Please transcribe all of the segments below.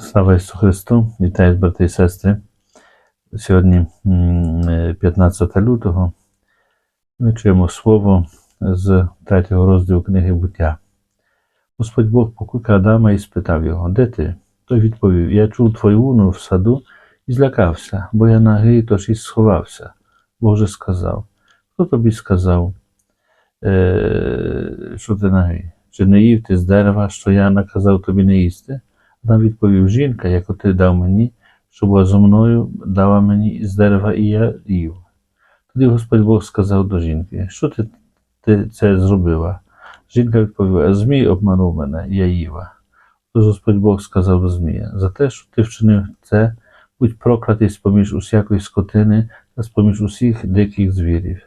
Слава Ісусу Христу! Вітаю, брати і сестри. Сьогодні е, 15 лютого. Ми чуємо слово з третього розділу книги буття. Господь Бог покликав Адама і спитав його, де ти? Той відповів: Я чув твою луну в саду і злякався, бо я нагий, тож і сховався. Бог же сказав: Хто тобі сказав, е, що ти нагий? Чи не їв ти з дерева, що я наказав тобі не їсти? Адам відповів жінка, яку ти дав мені, що була зо мною, дала мені з дерева, і я їв. Тоді Господь Бог сказав до жінки: Що ти, ти це зробила? Жінка відповіла: Змій обманув мене, я їла. Тож Господь Бог сказав до Змія: За те, що ти вчинив це, будь проклятий з-поміж усякої скотини та з-поміж усіх диких звірів.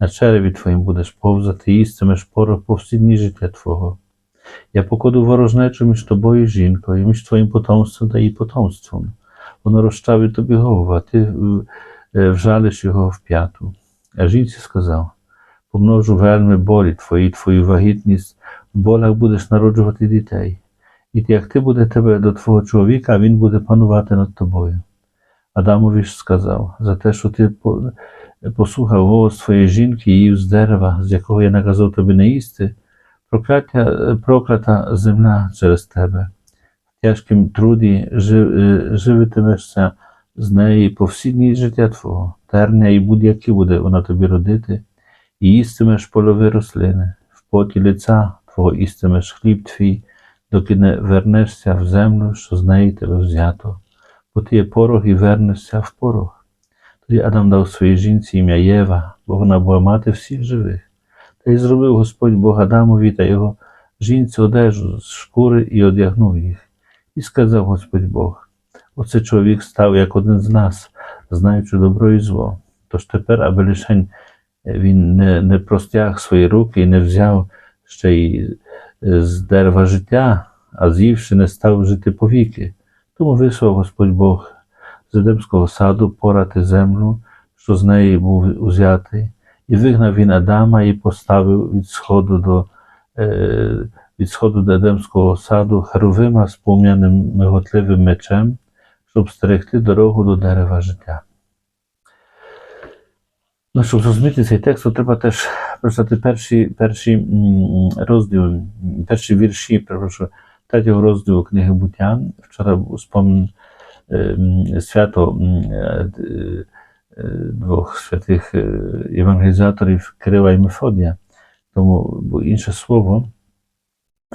На череві твоїм будеш повзати, їстимеш порох по всі дні життя твого. Я покладу ворожнечу між тобою і жінкою, між твоїм потомством та її потомством. Воно розчавить тобі голову, а ти е, вжалиш його в п'яту. А жінці сказав: помножу вельми болі твої, твою вагітність, в болях будеш народжувати дітей. І як ти буде тебе до твого чоловіка, він буде панувати над тобою. Адамові ж сказав: за те, що ти послухав голос твоєї жінки їв з дерева, з якого я наказав тобі не їсти, прокляття, проклята земля через тебе. В тяжкім труді жив, живитимешся з неї по всі дні життя твого, терня і будь-які буде вона тобі родити, і їстимеш польові рослини, в поті лиця твого їстимеш хліб твій, доки не вернешся в землю, що з неї тебе взято, бо ти є порог і вернешся в порог. Тоді Адам дав своїй жінці ім'я Єва, бо вона була мати всіх живих. Та й зробив Господь Бог Адамові та його жінці одежу з шкури і одягнув їх. І сказав Господь Бог: Оце чоловік став як один з нас, знаючи добро і зло. Тож тепер, аби лишень він не, не простяг свої руки і не взяв ще й е, з дерева життя, а з'ївши, не став жити повіки. Тому вислав Господь Бог з Едемського саду порати землю, що з неї був узятий, і вигнав він Адама і поставив від сходу до, е, від сходу до Едемського саду Херувима з пом'яним миготливим мечем, щоб стерегти дорогу до дерева життя. Ну, щоб зрозуміти цей текст, то треба теж прочитати перші, перші розділи, перші вірші, перепрошую, третього розділу книги буття. Вчора спомін е, свято е, двох святих е, євангелізаторів Кирила і Мефодія, тому було інше слово,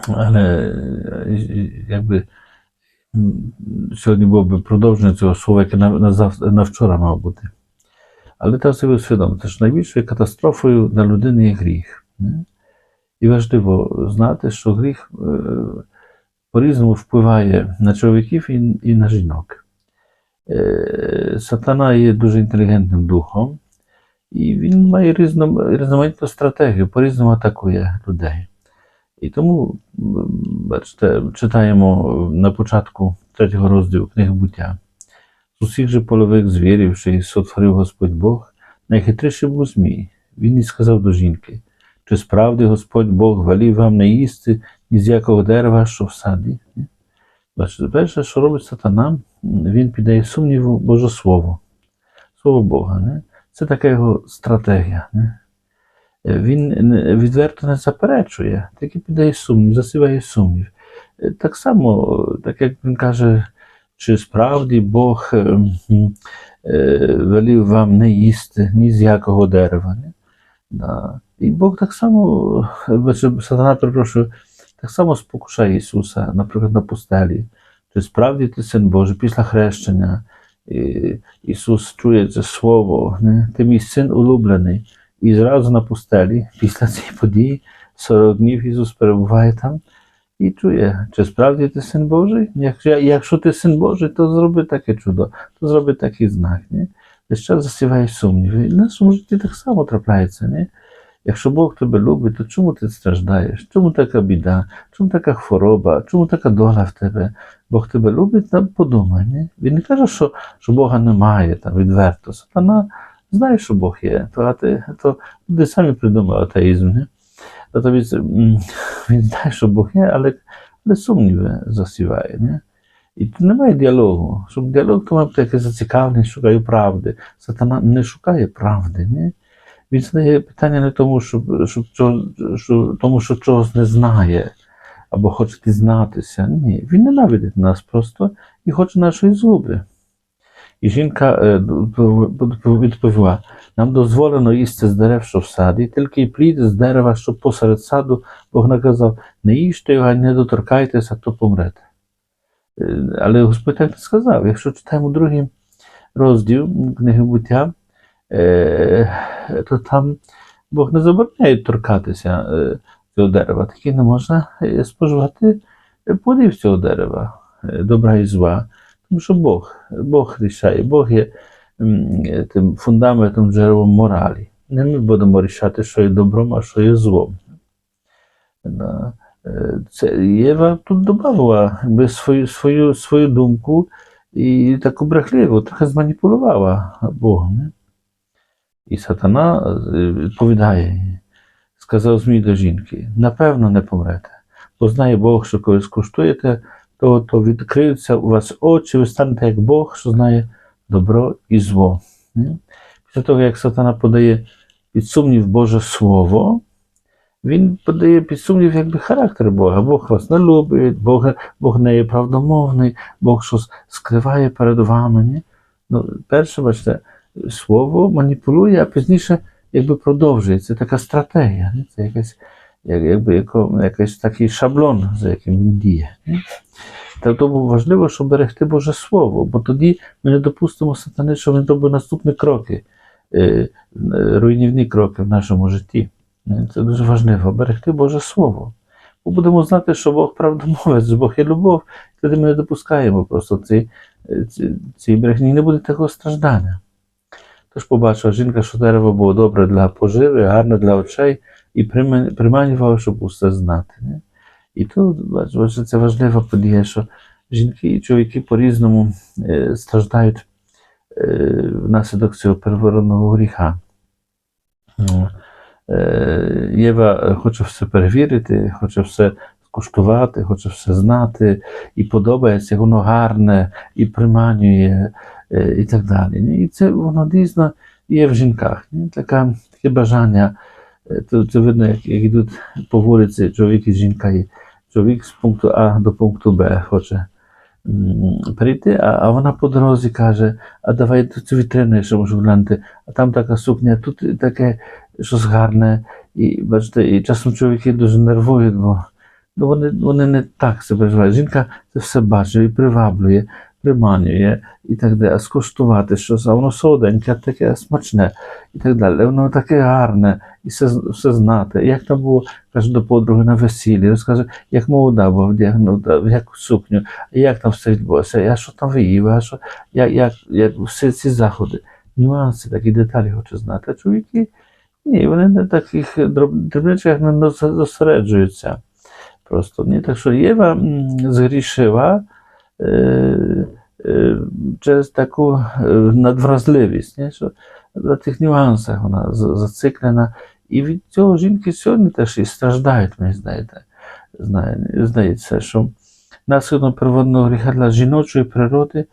але якби сьогодні було б продовження цього слова, яке на, на, на вчора мало бути. Але треба собі усвідомити, що найбільшою катастрофою для людини є гріх. не? І важливо знати, що гріх по-різному впливає на чоловіків і, і на жінок. Е, Сатана є дуже інтелігентним духом, і він має різном, різноманітну стратегію, по-різному атакує людей. І тому, бачите, читаємо на початку третього розділу книги буття. З усіх же польових звірів, що й сотворив Господь Бог, найхитріший був Змій. Він і сказав до жінки: чи справді Господь Бог велів вам не їсти ні з якого дерева, що в саді? Ні? Бачите, перше, що робить сатана, він піддає сумніву Боже Слово, Слово Бога. Не? Це така його стратегія. Не? Е, Він відверто не заперечує, тільки піддає сумнів, засіває сумнів. Е, Так само, так як він каже, чи справді Бог е, велів вам не їсти ні з якого дерева. Не? І Бог так само, сатана, перепрошую, так само спокушає Ісуса, наприклад, на пустелі. Чи справді ти син Божий після хрещення? І Ісус чує це слово, не? ти мій син улюблений. І зразу на пустелі, після цієї події, 40 днів Ісус перебуває там і чує, чи справді ти син Божий? Якщо, ти син Божий, то зроби таке чудо, то зроби такий знак. Ні? Весь час засіває сумніви. І в так само трапляється. Ні? Якщо Бог тебе любить, то чому ти страждаєш? Чому така біда? Чому така хвороба? Чому така доля в тебе? Бог тебе любить, там подумай. Ні? Він не каже, що, що Бога немає там, відверто. Сатана знає, що Бог є, то, а ти, то люди самі придумали атеїзм. Не? Тобто він, він знає, що Бог є, але, але сумніви засіває. Не? І немає діалогу. Щоб діалог, то має бути якесь зацікавленість, шукаю правди. Сатана не шукає правди. Ні? Він задає питання не тому, щоб, щоб, що, тому, що чогось не знає або хоче дізнатися. Ні, він ненавидить нас просто і хоче нашої згуби. І жінка е, відповіла: нам дозволено їсти з дерев, що в саді, тільки й плід з дерева, що посеред саду, Бог наказав, не їжте його, не доторкайтеся, то помрете. Е, Але Господь так не сказав. Якщо читаємо другий розділ книги буття, е, то там Бог не забороняє торкатися е, цього дерева. Таки не можна е, споживати плодів цього дерева, е, добра і зла. Тому що Бог, Бог рішає, Бог є тим фундаментом джерелом моралі. Не ми будемо рішати, що є добром, а що є злом. Це Єва тут додавала свою, свою, свою думку і таку брехливу, трохи зманіпулювала Богом. І сатана е, відповідає, сказав Змій до жінки: напевно, не помрете, бо знає Бог, що коли скуштуєте, то, то відкриються у вас очі, ви станете як Бог, що знає добро і зло. Після того, як сатана подає під сумнів Боже Слово, він подає під сумнів якби характер Бога. Бог вас не любить, Бог, Бог не є правдомовний, Бог щось скриває перед вами. Ні? Ну, перше, бачите, слово маніпулює, а пізніше якби продовжує. Це така стратегія. Ні? Це якась, як, якби, яко, якийсь такий шаблон, за яким він діє. Та тому важливо, щоб берегти Боже Слово, бо тоді ми не допустимо сатани, що він робить наступні кроки, е, е, руйнівні кроки в нашому житті. Е, Це дуже важливо берегти Боже Слово. Бо будемо знати, що Бог правдомовець, Бог є любов, тоді ми не допускаємо просто ці, ці, ці брехні, не буде такого страждання. Тож побачила жінка, що дерево було добре для поживи, гарне для очей, і прима- приманювала, щоб усе знати. Не? І тут бачите, це важлива подія, що жінки і чоловіки по-різному е, страждають е, внаслідок цього первородного гріха. Ну, Е, Єва хоче все перевірити, хоче все скуштувати, хоче все знати, і подобається, воно гарне, і приманює, і так далі. І це воно дійсно є в жінках. Ні? Така, таке бажання. Це, видно, як, як йдуть по вулиці чоловік і жінка. І чоловік з пункту А до пункту Б хоче прийти, а, а вона по дорозі каже: а давай цю вітрину, що можу глянути, а там така сукня, тут таке щось гарне. І бачите, і часом чоловіки дуже нервують, бо ну, вони, вони не так себе переживають. Жінка це все бачить і приваблює, приманює і так далі. Скуштувати щось, а воно солоденьке, таке смачне і так далі. Воно таке гарне, і все, все знати. Як там було, каже, до подруги на весіллі, розкаже, як молода була вдягнута, в яку сукню, як там все відбулося, я що там виїв, а що, як, як, як всі ці заходи. Нюанси, такі деталі хочу знати. А чоловіки ні, вони на таких дрібничках не зосереджуються. Просто ні. Так що Єва згрішила е, е, через таку е, надвразливість, ні? що на тих нюансах вона зациклена. І від цього жінки сьогодні теж і страждають, мені здаєте. Знає, здається, що наслідком первинного гріха для жіночої природи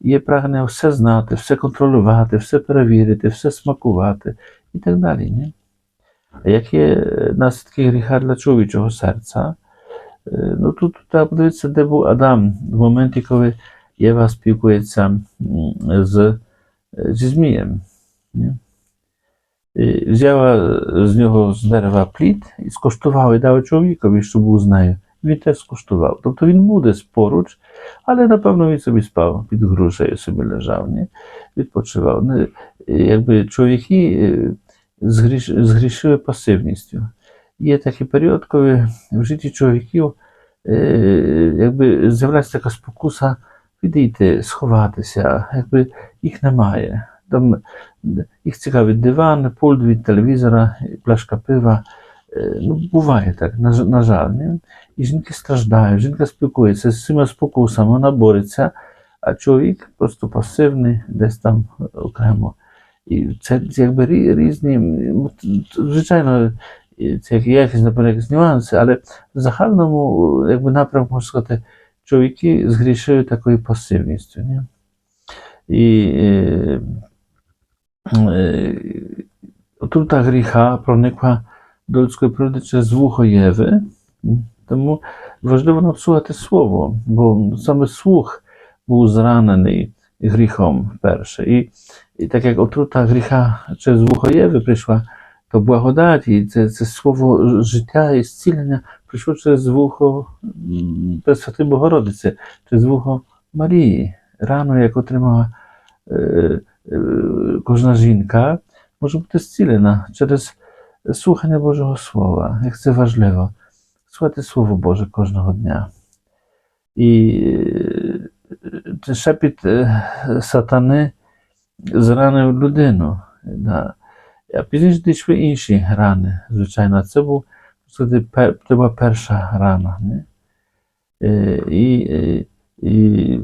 є прагнення все знати, все контролювати, все перевірити, все смакувати і так далі. Ні? А які е, наслідки гріха для чоловічого серця? Е, Ну тут треба подивитися, де був Адам в моменті, коли Єва спілкується з, е, зі Змієм. Взяла з нього з дерева плід і скуштувала і дала чоловікові, що був з нею. Він теж скуштував. Тобто він буде поруч, але напевно він собі спав під грушею собі лежав, ні? відпочивав. Якби чоловіки е, згріш, згрішили пасивністю. Є такий період, коли в житті чоловіків е, якби з'являється така спокуса відійти, сховатися, якби їх немає. Там їх цікавить диван, пульт від телевізора, пляшка пива. Е, Ну, буває так, на, на жаль. Ні? І жінки страждають, жінка спілкується з цими спокусами, вона бореться, а чоловік просто пасивний, десь там окремо. І це якби різні, звичайно, і це як якісь, наприклад, якісь нюанси, але в загальному якби напрямку можна сказати, чоловіки згрішили такою пасивністю. Ні? І е, е, отрута гріха проникла до людської природи через вухо Єви. Тому важливо нам слухати слово, бо саме слух був зранений гріхом перше. І, і так як отрута гріха через вухо Єви прийшла, то благодать, і це, це слово життя і зцілення прийшло через вухо м, Пресвятої Богородиці, через вухо Марії. Рано, як отримала е, е, кожна жінка, може бути зцілена через слухання Божого Слова. Як це важливо. Слухати Слово Боже кожного дня. І е, шепіт сатани зранив людину. Да. А пізніше дійшли інші рани, звичайно. Це був це пер- це була перша рана. Не? Е, І, е, і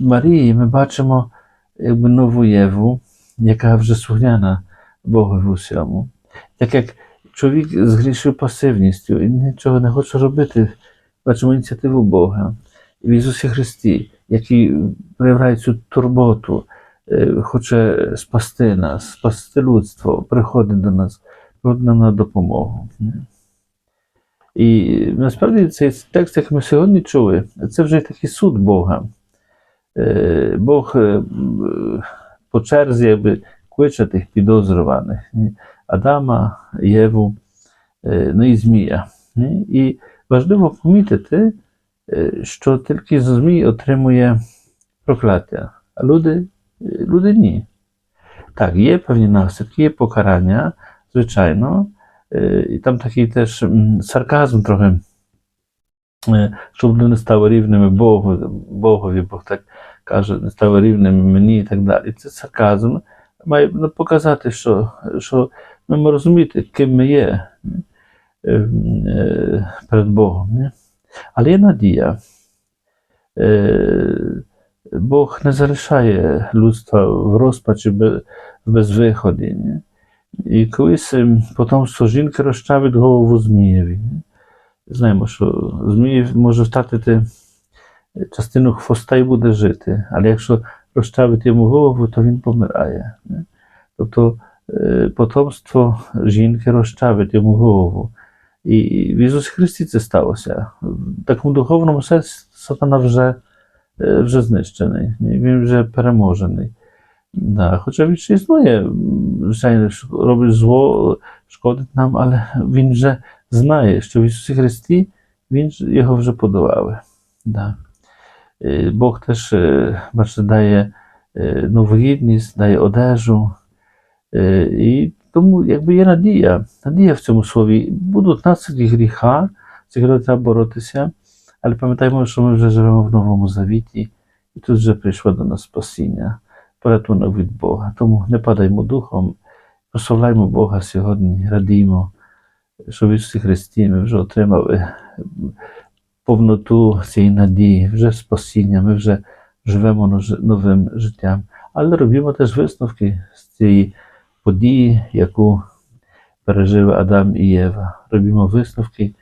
Марії ми бачимо якби нову Єву, яка вже слухняна Богові усьому. Так як чоловік згрішив пасивністю і нічого не хоче робити, бачимо ініціативу Бога в Ісусі Христі, який проявляє цю турботу, хоче спасти нас, спасти людство, приходить до нас, приходить на допомогу. І насправді цей текст, як ми сьогодні чули, це вже такий суд Бога. Е, Бог е, по черзі якби, кличе тих підозрюваних? Адама, Єву, е, ну і Змія. І важливо помітити, е, що тільки Змій отримує прокляття, а люди, е, люди ні. Так, є певні наслідки, є покарання, звичайно. І там такий теж сарказм трохи, щоб не стали рівними Богу, Богові, Бог так каже, не стали рівними мені і так далі. Це сарказм має показати, що, що ми маємо розуміти, ким ми є перед Богом. Але є надія. Е, Бог не залишає людства в розпачі в безвиході. І колись ем, потомство жінки розчавить голову Змієві. Знаємо, що Змій може втратити частину хвоста і буде жити, але якщо розчавить йому голову, то він помирає. Тобто е, потомство жінки розчавить йому голову. І в Ісусі Христі це сталося. В такому духовному сенсі сатана вже, е, вже знищений, він вже переможений. Да, хоча він ще існує, звичайно, робить зло, шкодить нам, але він вже знає, що в Ісусі Христі він його вже подолав. Да. Е, Бог теж, е, бачите, дає е, нову гідність, дає одежу. Е, І тому якби є надія, надія в цьому слові. Будуть наслідки гріха, з якими треба боротися, але пам'ятаємо, що ми вже живемо в новому завіті, і тут вже прийшло до нас спасіння, порятунок від Бога. Тому не падаймо духом, прославляймо Бога сьогодні, радіймо, що в Ісусі Христі ми вже отримали повноту цієї надії, вже спасіння, ми вже живемо новим життям. Але робимо теж висновки з цієї події, яку пережили Адам і Єва. Робимо висновки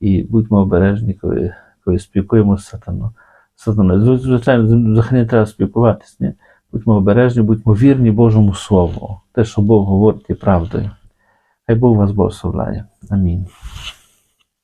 і будьмо обережні, коли, коли спілкуємося з сатаном. Сатаною. Звичайно, взагалі не треба спілкуватися. Ні? Будьмо обережні, будьмо вірні Божому Слову. Те, що Бог говорить, є правдою. Хай Бог вас благословляє. Амінь.